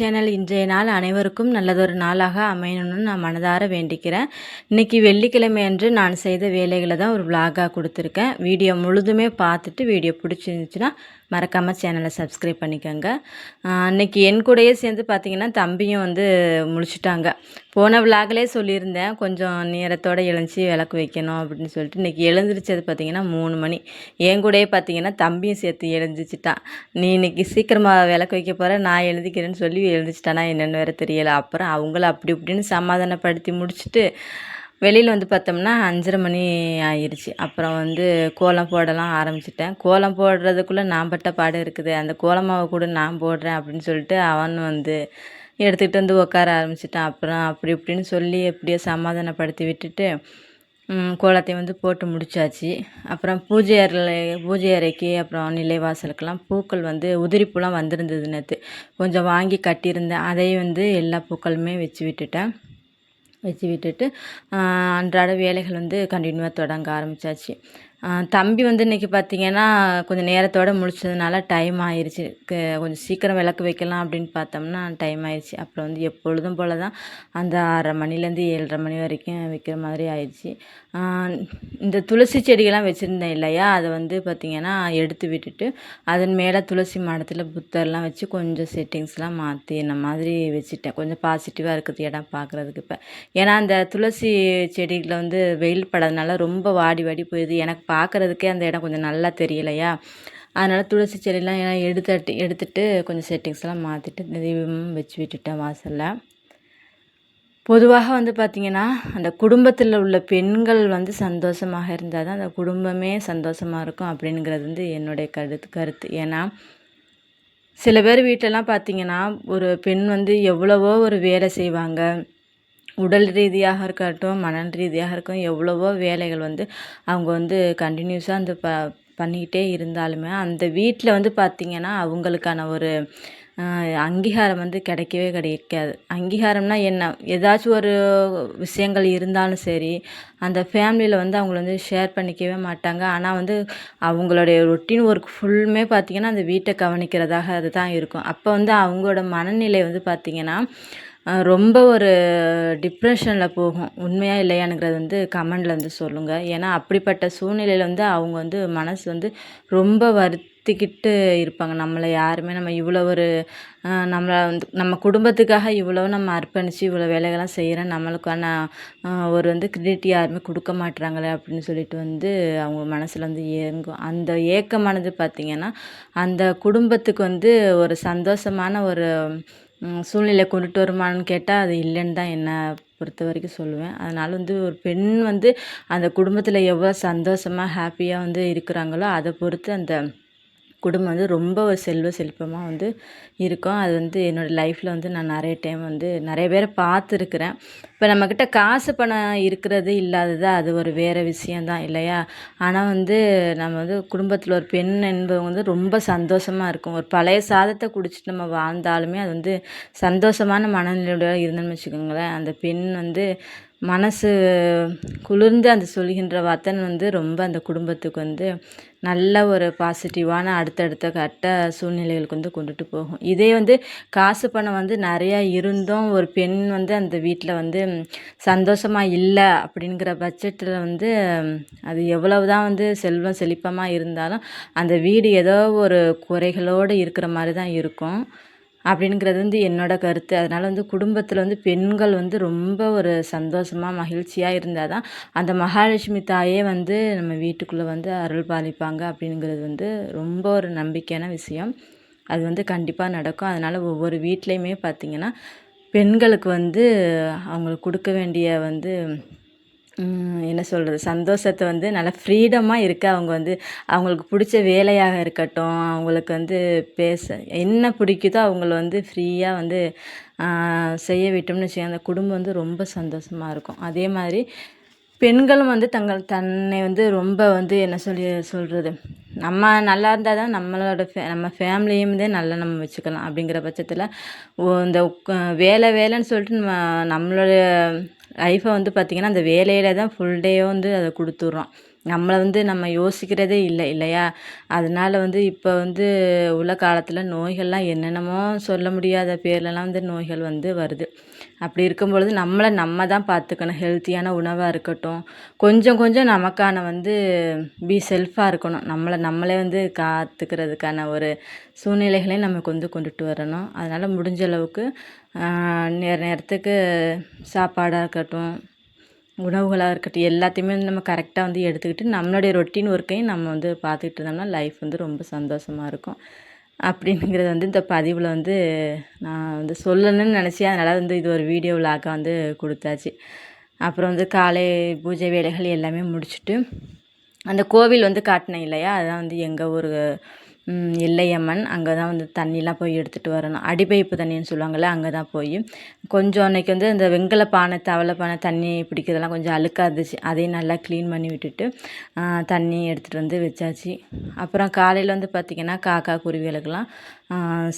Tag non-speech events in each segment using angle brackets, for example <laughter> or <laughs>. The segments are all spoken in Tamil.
சேனல் இன்றைய நாள் அனைவருக்கும் நல்லதொரு நாளாக அமையணும்னு நான் மனதார வேண்டிக்கிறேன். இன்னைக்கு வெள்ளிக்கிழமை அன்று நான் செய்த வேலைகளை தான் ஒரு விளாகாக கொடுத்துருக்கேன். வீடியோ முழுதுமே பார்த்துட்டு வீடியோ பிடிச்சிருந்துச்சுன்னா மறக்காமல் சேனலை சப்ஸ்கிரைப் பண்ணிக்கோங்க. அன்றைக்கி என் கூடயே சேர்ந்து பார்த்தீங்கன்னா தம்பியும் வந்து முடிச்சுட்டாங்க போன விலாகிலே சொல்லியிருந்தேன் கொஞ்சம் நேரத்தோடு எழுந்துச்சி விளக்கு வைக்கணும் அப்படின்னு சொல்லிட்டு. இன்றைக்கி எழுந்திரிச்சது பார்த்தீங்கன்னா மூணு மணி. என் கூடயே பார்த்தீங்கன்னா தம்பியும் சேர்த்து எழுந்திரிச்சிட்டான். நீ இன்னைக்கு சீக்கிரமாக விளக்கு வைக்க போகிற நான் எழுதிக்கிறேன்னு சொல்லி எழுந்திரிச்சிட்டானா என்னென்னு வேறு தெரியலை. அப்புறம் அவங்கள அப்படி இப்படின்னு சமாதானப்படுத்தி முடிச்சுட்டு வெளியில் வந்து பார்த்தோம்னா அஞ்சரை மணி ஆயிடுச்சு அப்புறம் வந்து கோலம் போடலாம் ஆரம்பிச்சிட்டேன். கோலம் போடுறதுக்குள்ளே நான் பட்ட பாடு இருக்குது. அந்த கோலமாவை கூட நான் போடுறேன் அப்படின்னு சொல்லிட்டு அவன் வந்து எடுத்துக்கிட்டு வந்து உட்கார ஆரம்பிச்சிட்டான். அப்புறம் அப்படி இப்படின்னு சொல்லி எப்படியோ சமாதானப்படுத்தி விட்டுட்டு கோலத்தையும் வந்து போட்டு முடிச்சாச்சு. அப்புறம் பூஜை அறையில் பூஜை அறைக்கு அப்புறம் நிலைவாசலுக்கெல்லாம் பூக்கள் வந்து உதிரிப்பூலாம் வந்திருந்தது நேற்று கொஞ்சம் வாங்கி கட்டியிருந்தேன். அதையும் வந்து எல்லா பூக்களுமே வச்சு விட்டுட்டேன். வச்சு விட்டுட்டு அன்றாட வேலைகள் வந்து கண்டினியூவாக தொடங்க ஆரம்பித்தாச்சு தம்பி வந்து இன்றைக்கி பார்த்தீங்கன்னா கொஞ்சம் நேரத்தோடு முழிச்சதுனால டைம் ஆயிடுச்சு க- கொஞ்சம் சீக்கிரம் விளக்கு வைக்கலாம் அப்படின்னு பார்த்தோம்னா டைம் ஆயிடுச்சு அப்புறம் வந்து எப்பொழுதும் போல தான் அந்த ஆறரை மணிலேருந்து ஏழரை மணி வரைக்கும் வைக்கிற மாதிரி ஆயிடுச்சு இந்த துளசி செடிகள்லாம் வச்சுருந்தேன் இல்லையா? அதை வந்து பார்த்திங்கன்னா எடுத்து விட்டுட்டு அதன் மேலே துளசி மாடத்தில் புத்தர்லாம் வச்சு கொஞ்சம் செட்டிங்ஸ்லாம் மாற்றி என்ன மாதிரி வச்சுட்டேன். கொஞ்சம் பாசிட்டிவாக இருக்குது இடம் பார்க்குறதுக்கு இப்போ. ஏன்னா அந்த துளசி செடிகளில் வந்து வெயில் படாதனால ரொம்ப வாடி வாடி போயிடுது. எனக்கு பார்க்குறதுக்கே அந்த இடம் கொஞ்சம் நல்லா தெரியலையா? அதனால் துளசி செடியெல்லாம் எல்லாம் எடுத்துட்டு எடுத்துட்டு கொஞ்சம் செட்டிங்ஸ்லாம் மாற்றிட்டு தீபமும் வச்சு விட்டுட்டேன் வாசலில். பொதுவாக வந்து பார்த்திங்கன்னா அந்த குடும்பத்தில் உள்ள பெண்கள் வந்து சந்தோஷமாக இருந்தால் தான் அந்த குடும்பமே சந்தோஷமாக இருக்கும் அப்படிங்கிறது வந்து என்னுடைய கருத்து கருத்து. ஏன்னா சில பேர் வீட்டிலலாம் பார்த்திங்கன்னா ஒரு பெண் வந்து எவ்வளவோ ஒரு வேலை செய்வாங்க. உடல் ரீதியாக இருக்கட்டும் மன ரீதியாக இருக்கட்டும் எவ்வளவோ வேலைகள் வந்து அவங்க வந்து கண்டினியூஸாக அந்த ப பண்ணிக்கிட்டே இருந்தாலுமே அந்த வீட்டில் வந்து பார்த்திங்கன்னா அவங்களுக்கான ஒரு அங்கீகாரம் வந்து கிடைக்கவே கிடைக்காது. அங்கீகாரம்னா என்ன? ஏதாச்சும் ஒரு விஷயங்கள் இருந்தாலும் சரி அந்த ஃபேமிலியில் வந்து அவங்கள வந்து ஷேர் பண்ணிக்கவே மாட்டாங்க. ஆனால் வந்து அவங்களுடைய ரொட்டீன் ஒர்க் ஃபுல்லுமே பார்த்திங்கன்னா அந்த வீட்டை கவனிக்கிறதாக அதுதான் இருக்கும். அப்போ வந்து அவங்களோட மனநிலை வந்து பார்த்திங்கன்னா ரொம்ப ஒரு டிப்ரெஷனில் போகும். உண்மையா இல்லையானுங்கிறது வந்து கமெண்டில் வந்து சொல்லுங்கள் ஏன்னா அப்படிப்பட்ட சூழ்நிலையில் வந்து அவங்க வந்து மனசு வந்து ரொம்ப வருத்திக்கிட்டு இருப்பாங்க. நம்மளை யாருமே நம்ம இவ்வளோ ஒரு நம்மளை வந்து நம்ம குடும்பத்துக்காக இவ்வளோ நம்ம அர்ப்பணித்து இவ்வளோ வேலைகள்லாம் செய்கிறேன் நம்மளுக்கான ஒரு வந்து கிரெடிட் யாருமே கொடுக்க மாட்டுறாங்களே அப்படின்னு சொல்லிட்டு வந்து அவங்க மனசில் வந்து ஏங்கும். அந்த ஏக்கமானது பார்த்திங்கன்னா அந்த குடும்பத்துக்கு வந்து ஒரு சந்தோஷமான ஒரு சூழ்நிலை கொண்டுட்டு வருமான்னு கேட்டால் அது இல்லைன்னு தான் என்னை பொறுத்த வரைக்கும் சொல்லுவேன். அதனால் வந்து ஒரு பெண் வந்து அந்த குடும்பத்தில் எவ்வளோ சந்தோஷமாக ஹாப்பியாக வந்து இருக்கிறாங்களோ அதை பொறுத்து அந்த குடும்பம் வந்து ரொம்ப ஒரு செல்வ செழிப்பமாக வந்து இருக்கும். அது வந்து என்னோடய லைஃப்பில் வந்து நான் நிறைய டைம் வந்து நிறைய பேரை பார்த்துருக்குறேன். இப்போ நம்மக்கிட்ட காசு பணம் இருக்கிறது இல்லாதது அது ஒரு வேறு விஷயந்தான் இல்லையா? ஆனால் வந்து நம்ம வந்து குடும்பத்தில் ஒரு பெண் என்பவங்க வந்து ரொம்ப சந்தோஷமாக இருக்கும். ஒரு பழைய சாதத்தை குடிச்சிட்டு நம்ம வாழ்ந்தாலுமே அது வந்து சந்தோஷமான மனநிலையோட இருந்தோம்னு வச்சுக்கோங்களேன். அந்த பெண் வந்து மனசு குளிர்ந்து அந்த சொல்கின்ற வார்த்தை வந்து ரொம்ப அந்த குடும்பத்துக்கு வந்து நல்ல ஒரு பாசிட்டிவான அடுத்தடுத்த கட்ட சூழ்நிலைகளுக்கு வந்து கொண்டுட்டு போகும். இதே வந்து காசு பணம் வந்து நிறையா இருந்தும் ஒரு பெண் வந்து அந்த வீட்டில் வந்து சந்தோஷமாக இல்லை அப்படிங்கிற பட்சத்தில் வந்து அது எவ்வளவு தான் வந்து செல்வம் செழிப்பமாக இருந்தாலும் அந்த வீடு ஏதோ ஒரு குறைகளோடு இருக்கிற மாதிரி தான் இருக்கும். அப்படிங்கிறது வந்து என்னோட கருத்து. அதனால் வந்து குடும்பத்தில் வந்து பெண்கள் வந்து ரொம்ப ஒரு சந்தோஷமாக மகிழ்ச்சியாக இருந்தால் தான் அந்த மகாலட்சுமி தாயே வந்து நம்ம வீட்டுக்குள்ளே வந்து அருள் பாலிப்பாங்க அப்படிங்கிறது வந்து ரொம்ப ஒரு நம்பிக்கையான விஷயம். அது வந்து கண்டிப்பாக நடக்கும். அதனால் ஒவ்வொரு வீட்லேயுமே பார்த்திங்கன்னா பெண்களுக்கு வந்து அவங்களுக்கு கொடுக்க வேண்டிய வந்து என்ன சொல்கிறது சந்தோஷத்தை வந்து நல்லா ஃப்ரீடமாக இருக்க. அவங்க வந்து அவங்களுக்கு பிடிச்ச வேலையாக இருக்கட்டும் அவங்களுக்கு வந்து பேச என்ன பிடிக்குதோ அவங்கள வந்து ஃப்ரீயாக வந்து செய்ய விட்டோம்னு வச்சுக்கோங்க. அந்த குடும்பம் வந்து ரொம்ப சந்தோஷமாக இருக்கும். அதே மாதிரி பெண்களும் வந்து தங்கள் தன்னை வந்து ரொம்ப வந்து என்ன சொல்லி சொல்கிறது நம்ம நல்லா இருந்தால் தான் நம்மளோட ஃபே நம்ம ஃபேமிலியும் வந்து நல்லா நம்ம வச்சுக்கலாம் அப்படிங்கிற பட்சத்தில் இந்த வேலை வேலைன்னு சொல்லிட்டு நம்ம நம்மளோட லைஃப்பை வந்து பார்த்திங்கன்னா அந்த வேலையில் தான் ஃபுல் டே வந்து அதை கொடுத்துட்றோம். நம்மளை வந்து நம்ம யோசிக்கிறதே இல்லை இல்லையா? அதனால வந்து இப்போ வந்து உள்ள காலத்தில் நோய்கள்லாம் என்னென்னமோ சொல்ல முடியாத பேர்லலாம் வந்து நோய்கள் வந்து வருது. அப்படி இருக்கும் பொழுது நம்மளை நம்ம தான் பார்த்துக்கணும். ஹெல்த்தியான உணவாக இருக்கட்டும். கொஞ்சம் கொஞ்சம் நமக்கான வந்து பி செல்ஃபாக இருக்கணும். நம்மளை நம்மளே வந்து காத்துக்கிறதுக்கான ஒரு சூழ்நிலைகளையும் நமக்கு வந்து கொண்டுட்டு வரணும். அதனால் முடிஞ்ச அளவுக்கு நேர நேரத்துக்கு சாப்பாடாக இருக்கட்டும் உணவுகளாக இருக்கட்டும் எல்லாத்தையுமே வந்து நம்ம கரெக்டாக வந்து எடுத்துக்கிட்டு நம்மளுடைய ரொட்டீன் ஒர்க்கையும் நம்ம வந்து பார்த்துக்கிட்டு இருந்தோம்னா லைஃப் வந்து ரொம்ப சந்தோஷமாக இருக்கும். அப்படிங்கிறது வந்து இந்த பதிவில் வந்து நான் வந்து சொல்லணும்னு நினச்சி அதனால் வந்து இது ஒரு வீடியோ விலாக்காக வந்து கொடுத்தாச்சு. அப்புறம் வந்து காலை பூஜை வேலைகள் எல்லாமே முடிச்சுட்டு அந்த கோவில் வந்து காட்டினேன் இல்லையா? அதுதான் வந்து எங்கள் ஊர் எல்லையம்மன் அங்கே தான் வந்து தண்ணிலாம் போய் எடுத்துகிட்டு வரணும். அடிப்பைப்பு தண்ணின்னு சொல்லுவாங்கள்ல அங்கே தான் போய். கொஞ்சம் அன்றைக்கி வந்து அந்த வெங்கல பானை தவளை பானை தண்ணி பிடிக்கிறதெல்லாம் கொஞ்சம் அழுக்காக இருந்துச்சு அதையும் நல்லா க்ளீன் பண்ணி விட்டுட்டு தண்ணி எடுத்துகிட்டு வந்து வச்சாச்சு. அப்புறம் காலையில் வந்து பார்த்திங்கன்னா காக்கா குருவிகளுக்கெல்லாம்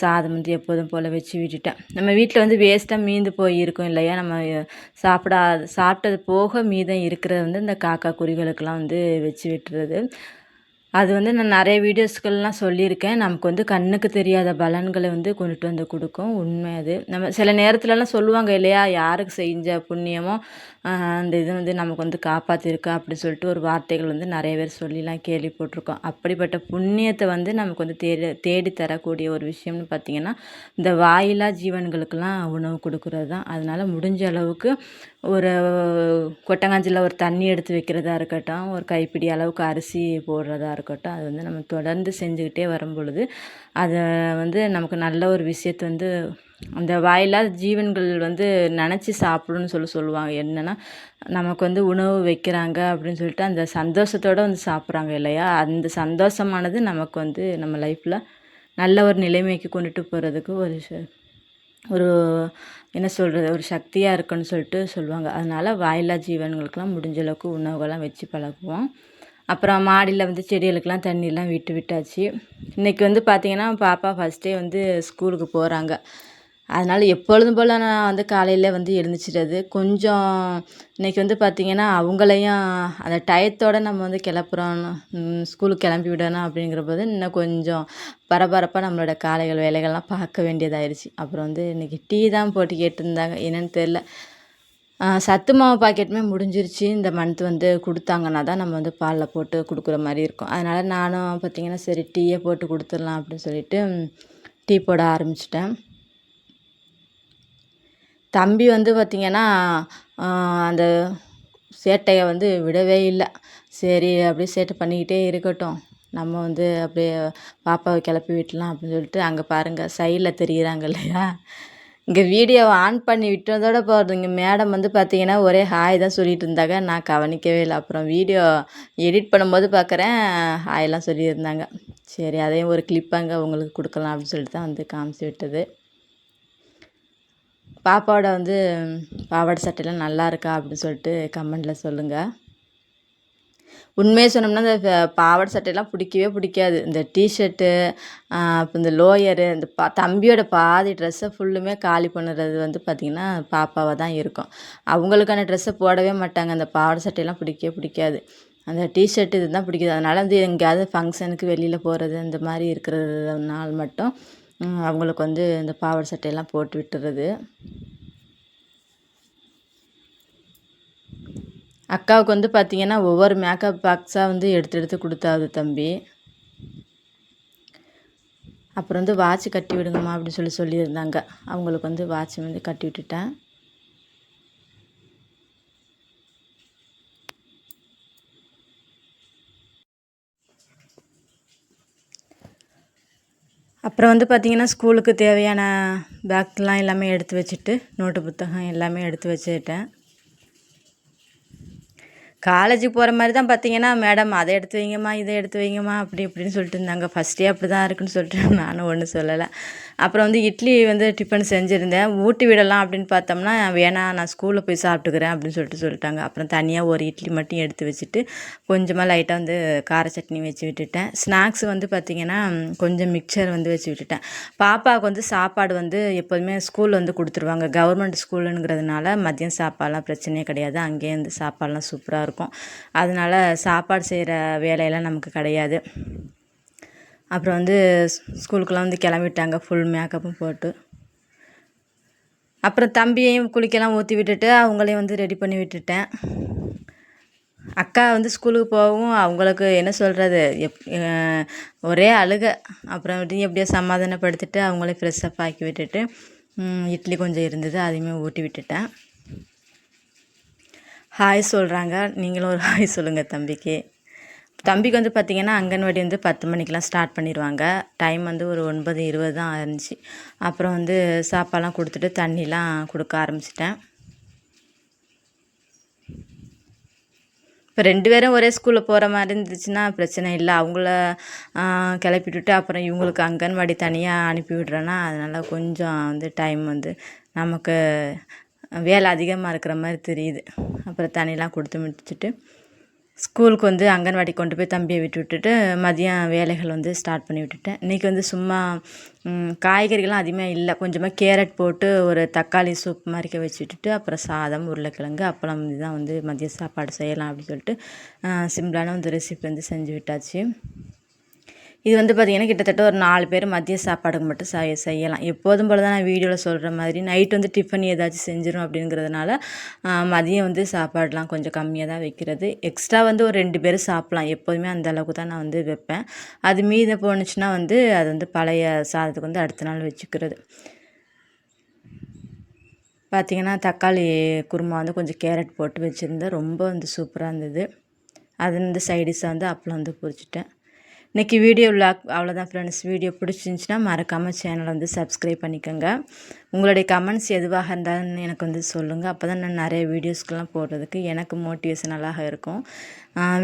சாதம் வந்து எப்போதும் போல் வச்சு விட்டுட்டேன். நம்ம வீட்டில் வந்து வேஸ்ட்டாக மீந்து போய் இருக்கும் இல்லையா? நம்ம சாப்பிடாது சாப்பிட்டது போக மீதம் இருக்கிறது வந்து இந்த காக்கா குருவிகளுக்கெல்லாம் வந்து வச்சு விட்டுறது. அது வந்து நான் நிறைய வீடியோஸ்கள்லாம் சொல்லியிருக்கேன். நமக்கு வந்து கண்ணுக்கு தெரியாத பலன்களை வந்து கொண்டுட்டு வந்து கொடுக்கும். உண்மை அது. நம்ம சில நேரத்துலலாம் சொல்லுவாங்க இல்லையா? யாருக்கு செஞ்ச புண்ணியமோ அந்த இது வந்து நமக்கு வந்து காப்பாற்றிருக்கா அப்படின்னு சொல்லிட்டு ஒரு வார்த்தைகள் வந்து நிறைய பேர் சொல்லிலாம் கேள்விப்பட்டிருக்கோம். அப்படிப்பட்ட புண்ணியத்தை வந்து நமக்கு வந்து தேடி தேடி தரக்கூடிய ஒரு விஷயம்னு பார்த்திங்கன்னா இந்த வாயிலா ஜீவன்களுக்கெல்லாம் உணவு கொடுக்குறது தான். அதனால் முடிஞ்ச அளவுக்கு ஒரு கொட்டங்காஞ்சில் ஒரு தண்ணி எடுத்து வைக்கிறதா இருக்கட்டும் ஒரு கைப்பிடி அளவுக்கு அரிசி போடுறதா இருக்கட்டும் அது வந்து நம்ம தொடர்ந்து செஞ்சுக்கிட்டே வரும் பொழுது அதை வந்து நமக்கு நல்ல ஒரு விஷயத்தை வந்து அந்த வாயில்லாத ஜீவன்கள் வந்து நினச்சி சாப்பிடுன்னு சொல்லி சொல்லுவாங்க. என்னென்னா நமக்கு வந்து உணவு வைக்கிறாங்க அப்படின்னு சொல்லிட்டு அந்த சந்தோஷத்தோடு வந்து சாப்பிட்றாங்க இல்லையா? அந்த சந்தோஷமானது நமக்கு வந்து நம்ம லைஃப்பில் நல்ல ஒரு நிலைமைக்கு கொண்டுட்டு போகிறதுக்கு ஒரு ச- ஒரு என்ன சொல்கிறது ஒரு சக்தியாக இருக்குன்னு சொல்லிட்டு சொல்லுவாங்க. அதனால் வாயில்லா ஜீவன்களுக்கெல்லாம் முடிஞ்ச அளவுக்கு உணவுகள்லாம் வச்சு பழகுவோம். அப்புறம் மாடியில் வந்து செடிகளுக்கெல்லாம் தண்ணியெலாம் விட்டு விட்டாச்சு. இன்றைக்கி வந்து பார்த்திங்கன்னா பாப்பா ஃபஸ்ட்டே வந்து ஸ்கூலுக்கு போகிறாங்க அதனால் எப்பொழுதும் போல் நான் வந்து காலையில் வந்து எழுந்திரிச்சிடுறது கொஞ்சம் இன்றைக்கி வந்து பார்த்திங்கன்னா அவங்களையும் அந்த டயத்தோடு நம்ம வந்து கிளப்புறோம் ஸ்கூலுக்கு கிளம்பி விடணும் அப்படிங்கிற போது இன்னும் கொஞ்சம் பரபரப்பாக நம்மளோட காலைகள் வேலைகள்லாம் பார்க்க வேண்டியதாயிருச்சு. அப்புறம் வந்து இன்றைக்கி டீ தான் போட்டு கேட்டிருந்தாங்க. என்னன்னு தெரில சத்து மாவு பாக்கெட்டுமே முடிஞ்சிருச்சு. இந்த மந்த் வந்து கொடுத்தாங்கன்னா தான் நம்ம வந்து பாலில் போட்டு கொடுக்குற மாதிரி இருக்கும். அதனால் நானும் பார்த்திங்கன்னா சரி டீயை போட்டு கொடுத்துடலாம் அப்படின்னு சொல்லிட்டு டீ போட ஆரம்பிச்சிட்டேன். தம்பி வந்து பார்த்திங்கன்னா அந்த சேட்டையை வந்து விடவே இல்லை. சரி அப்படியே சேட்டை பண்ணிக்கிட்டே இருக்கட்டும். நம்ம வந்து அப்படியே பாப்பாவை கிளப்பி விட்டலாம் அப்படின்னு சொல்லிட்டு அங்கே பாருங்கள் சைடில் தெரிகிறாங்க இல்லையா? இங்கே வீடியோவை ஆன் பண்ணி விட்டதோட போகிறது இங்கே மேடம் வந்து பார்த்தீங்கன்னா ஒரே ஹாய் தான் சொல்லிட்டு இருந்தாங்க. நான் கவனிக்கவே இல்லை. அப்புறம் வீடியோ எடிட் பண்ணும்போது பார்க்குறேன் ஹாயெல்லாம் சொல்லியிருந்தாங்க. சரி அதையும் ஒரு கிளிப்பாங்க உங்களுக்கு கொடுக்கலாம் அப்படின்னு சொல்லிட்டு தான் வந்து காமிச்சு விட்டது. பாப்பாவோட வந்து பாவாடை சட்டையெல்லாம் நல்லா இருக்கா அப்படின்னு சொல்லிட்டு கமெண்டில் சொல்லுங்கள் உண்மையை சொன்னோம்னா இந்த பாவாடை சட்டையெல்லாம் பிடிக்கவே பிடிக்காது. இந்த டிஷர்ட்டு அப்போ இந்த லோயரு இந்த பா தம்பியோட பாதி ட்ரெஸ்ஸை ஃபுல்லுமே காலி பண்ணுறது வந்து பார்த்திங்கன்னா பாப்பாவாக தான் இருக்கும். அவங்களுக்கான ட்ரெஸ்ஸை போடவே மாட்டாங்க. அந்த பாவாடை சட்டையெல்லாம் பிடிக்கவே பிடிக்காது. அந்த டிஷர்ட் இதுதான் பிடிக்குது. அதனால் வந்து எங்கேயாவது ஃபங்க்ஷனுக்கு வெளியில் போகிறது இந்த மாதிரி இருக்கிறதுனால மட்டும் அவங்களுக்கு வந்து இந்த பாவாடை சட்டையெல்லாம் போட்டு விட்டுறது. அக்காவுக்கு வந்து பார்த்திங்கன்னா ஒவ்வொரு மேக்கப் பாக்ஸாக வந்து எடுத்து எடுத்து கொடுத்தாது தம்பி. அப்புறம் வந்து வாட்ச் கட்டி விடுங்கம்மா அப்படின்னு சொல்லி சொல்லியிருந்தாங்க. அவங்களுக்கு வந்து வாட்ச் வந்து கட்டி விட்டுட்டேன். அப்புறம் வந்து பார்த்திங்கன்னா ஸ்கூலுக்கு தேவையான பேக்லாம் எல்லாமே எடுத்து வச்சுட்டு நோட்டு புத்தகம் எல்லாமே எடுத்து வச்சுக்கிட்டேன் காலேஜுக்கு போகிற மாதிரி தான் பார்த்தீங்கன்னா மேடம் அதை எடுத்து வைங்கம்மா இதை எடுத்து வைங்கம்மா அப்படி இப்படின்னு சொல்லிட்டு இருந்தாங்க. ஃபஸ்ட்டே அப்படி தான் இருக்குன்னு சொல்லிட்டு <laughs> நானும் ஒன்றும் சொல்லலை. அப்புறம் வந்து இட்லி வந்து டிஃபன் செஞ்சுருந்தேன். ஊட்டி விடலாம் அப்படின்னு பார்த்தோம்னா வேணாம் நான் ஸ்கூலில் போய் சாப்பிட்டுக்கிறேன் அப்படின்னு சொல்லிட்டு சொல்லிட்டாங்க. அப்புறம் தனியாக ஒரு இட்லி மட்டும் எடுத்து வச்சுட்டு கொஞ்சமாக லைட்டாக வந்து கார சட்னி வச்சு விட்டுட்டேன். ஸ்நாக்ஸ் வந்து பார்த்திங்கன்னா கொஞ்சம் மிக்சர் வந்து வச்சு விட்டுட்டேன். பாப்பாவுக்கு வந்து சாப்பாடு வந்து எப்போதுமே ஸ்கூலில் வந்து கொடுத்துருவாங்க. கவர்மெண்ட் ஸ்கூலுங்கிறதுனால மதியம் சாப்பாடெலாம் பிரச்சனையே கிடையாது. அங்கேயே வந்து சாப்பாடெலாம் சூப்பராக இருக்கும் இருக்கும். அதனால் சாப்பாடு செய்கிற வேலையெல்லாம் நமக்கு கிடையாது. அப்புறம் வந்து ஸ்கூலுக்கெல்லாம் வந்து கிளம்பிட்டாங்க. ஃபுல் மேக்கப்பும் போட்டு. அப்புறம் தம்பியையும் குளிக்கலாம் ஊற்றி விட்டுட்டு அவங்களையும் வந்து ரெடி பண்ணி விட்டுட்டேன். அக்கா வந்து ஸ்கூலுக்கு போகவும் அவங்களுக்கு என்ன சொல்கிறது எப் ஒரே அழுக. அப்புறம் எப்படியோ சமாதானப்படுத்திட்டு அவங்களே ஃப்ரெஷ்ஷப் ஆக்கி விட்டுட்டு இட்லி கொஞ்சம் இருந்தது அதையுமே ஊட்டி விட்டுட்டேன். ஹாய் சொல்கிறாங்க நீங்களும் ஒரு ஹாய் சொல்லுங்கள் தம்பிக்கு. தம்பிக்கு வந்து பார்த்திங்கன்னா அங்கன்வாடி வந்து பத்து மணிக்கெலாம் ஸ்டார்ட் பண்ணிடுவாங்க. டைம் வந்து ஒரு ஒன்பது இருபது தான் இருந்துச்சு அப்புறம் வந்து சாப்பாடெலாம் கொடுத்துட்டு தண்ணிலாம் கொடுக்க ஆரம்பிச்சிட்டேன். இப்போ ரெண்டு பேரும் ஒரே ஸ்கூலில் போகிற மாதிரி இருந்துச்சுன்னா பிரச்சனை இல்லை. அவங்கள கிளப்பிட்டுட்டு அப்புறம் இவங்களுக்கு அங்கன்வாடி தனியாக அனுப்பி விட்றேன்னா அதனால் கொஞ்சம் வந்து டைம் வந்து நமக்கு வேலை அதிகமாக இருக்கிற மாதிரி தெரியுது. அப்புறம் தண்ணிலாம் கொடுத்து முடிச்சுட்டு ஸ்கூலுக்கு வந்து அங்கன்வாடி கொண்டு போய் தம்பியை விட்டு விட்டுட்டு மதியம் வேலைகள் வந்து ஸ்டார்ட் பண்ணி விட்டுட்டேன். இன்றைக்கி வந்து சும்மா காய்கறிகள்லாம் அதிகமாக இல்லை. கொஞ்சமாக கேரட் போட்டு ஒரு தக்காளி சூப் மாதிரிக்க வச்சு விட்டுட்டு அப்புறம் சாதம் உருளைக்கிழங்கு அப்பளம் இதுதான் வந்து மதிய சாப்பாடு செய்யலாம் அப்படின்னு சொல்லிட்டு சிம்பிளான வந்து ரெசிபி வந்து செஞ்சு விட்டாச்சு. இது வந்து பார்த்திங்கன்னா கிட்டத்தட்ட ஒரு நாலு பேர் மதிய சாப்பாடுக்கு மட்டும் செய்ய செய்யலாம். எப்போதும் போல் தான் நான் வீடியோவில் சொல்கிற மாதிரி நைட் வந்து டிஃபன் ஏதாச்சும் செஞ்சிடும் அப்படிங்கிறதுனால மதியம் வந்து சாப்பாடெலாம் கொஞ்சம் கம்மியாக தான் வைக்கிறது. எக்ஸ்ட்ரா வந்து ஒரு ரெண்டு பேர் சாப்பிட்லாம். எப்போதுமே அந்த அளவுக்கு தான் நான் வந்து வைப்பேன். அது மீதம் போணுச்சுன்னா வந்து அது வந்து பழைய சாதத்துக்கு வந்து அடுத்த நாள் வச்சுக்கிறது. பார்த்திங்கன்னா தக்காளி குருமா வந்து கொஞ்சம் கேரட் போட்டு வச்சுருந்தேன். ரொம்ப வந்து சூப்பராக இருந்தது. அது வந்து சைடிஷாக வந்து அப்பளம் வந்து பொரிச்சிட்டேன். இன்றைக்கி வீடியோ விளாக் அவ்வளோதான் ஃப்ரெண்ட்ஸ் வீடியோ பிடிச்சிருந்துச்சின்னா மறக்காமல் சேனலை வந்து சப்ஸ்கிரைப் பண்ணிக்கோங்க. உங்களுடைய கமெண்ட்ஸ் எதுவாக இருந்தாலும் எனக்கு வந்து சொல்லுங்கள் அப்போ தான் நான் நிறைய வீடியோஸ்க்கெலாம் போடுறதுக்கு எனக்கு மோட்டிவேஷனலாக இருக்கும்.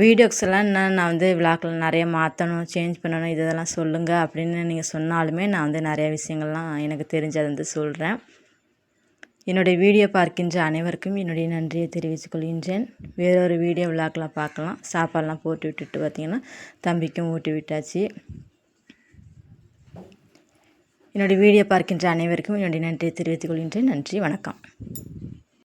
வீடியோஸ் எல்லாம் என்ன நான் வந்து விளாக்கில் நிறைய மாற்றணும் சேஞ்ச் பண்ணணும் இதெல்லாம் சொல்லுங்கள் அப்படின்னு நீங்கள் சொன்னாலுமே நான் வந்து நிறைய விஷயங்கள்லாம் எனக்கு தெரிஞ்சதை வந்து சொல்கிறேன் என்னுடைய வீடியோ பார்க்கின்ற அனைவருக்கும் என்னுடைய நன்றியை தெரிவித்துக் கொள்கின்றேன். வேறொரு வீடியோ விழாக்கெலாம் பார்க்கலாம். சாப்பாடெலாம் போட்டு விட்டுட்டு பார்த்திங்கன்னா தம்பிக்கும் ஊட்டி விட்டாச்சு. என்னுடைய வீடியோ பார்க்கின்ற அனைவருக்கும் என்னுடைய நன்றியை தெரிவித்துக் கொள்கின்றேன். நன்றி வணக்கம்.